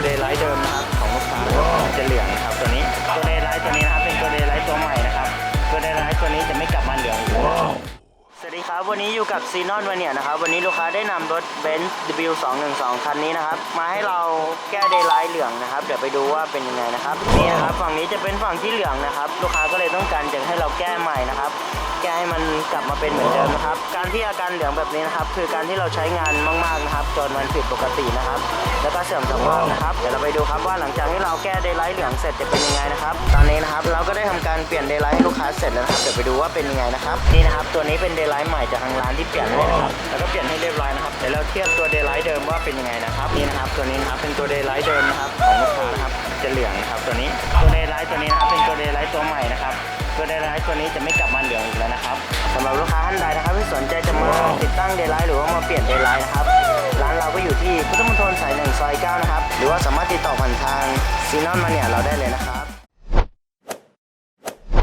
ตัวเดย์ไลท์เดิมนะครับของลูกค้านะครับมันจะเหลืองนะครับตัวนี้ตัวเดย์ไลท์ตัวนี้นะครับเป็นตัวเดย์ไลท์ตัวใหม่นะครับตัวเดย์ไลท์ตัวนี้จะไม่กลับมาเหลืองอีกแล้วนะครับสวัสดีครับวันนี้อยู่กับซีนอนวันเนี่ยนะครับวันนี้ลูกค้าได้นำรถเบนซ์ W212 คันนี้นะครับมาให้เราแก้เดย์ไลท์เหลืองนะครับเดี๋ยวไปดูว่าเป็นยังไงนะครับนี่นะครับฝั่งนี้จะเป็นฝั่งที่เหลืองนะครับลูกค้าก็เลยต้องการจะให้เราแก้ใหม่นะครับ แก้ให้มันกลับมาเป็นเหมือนเดิมนะครับ การที่อาการเหลืองแบบนี้นะครับ คือการที่เราใช้งานมากๆนะครับ จนมันผิดปกตินะครับ แล้วก็เสื่อมสภาพนะครับ เดี๋ยวเราไปดูครับว่าหลังจากที่เราแก้เดย์ไลท์เหลืองเสร็จจะเป็นยังไงนะครับ ตอนนี้นะครับเราก็ได้ทำการเปลี่ยนเดย์ไลท์ให้ลูกค้าเสร็จแล้วนะครับ เดี๋ยวไปดูว่าเป็นยังไงนะครับ นี่นะครับตัวนี้เป็นเดย์ไลท์ใหม่จากทางร้านที่เปลี่ยนให้นะครับ แล้วก็เปลี่ยนให้เรียบร้อยนะครับ เดี๋ยวเราเทียบตัวเดย์ไลท์เดิมว่าเป็นยังไงนะครับ นี่นะครับตัวนี้นะครับเป็นตัวเดย์ไลท์เดิมนะครับของลูกค้านะครับ จะเหลืองนะครับตัวนี้ ตัวเดย์ไลท์ตัวนี้นะครับเป็นตัวเดย์ไลท์ตัวใหม่นะครับ ตัวเดย์ไลท์ตัวนี้จะไม่กลับมาเหลืองอีก สำหรับลูกค้าท่านใดนะครับที่สนใจจะมาติดตั้งเดลไลท์หรือว่ามาเปลี่ยนเดลไลท์นะครับร้านเราก็อยู่ที่พุทธมณฑลสายหนึ่งซอยเก้านะครับหรือว่าสามารถติดต่อผ่านทางซีนอนมาเนี่ยเราได้เลยนะครับ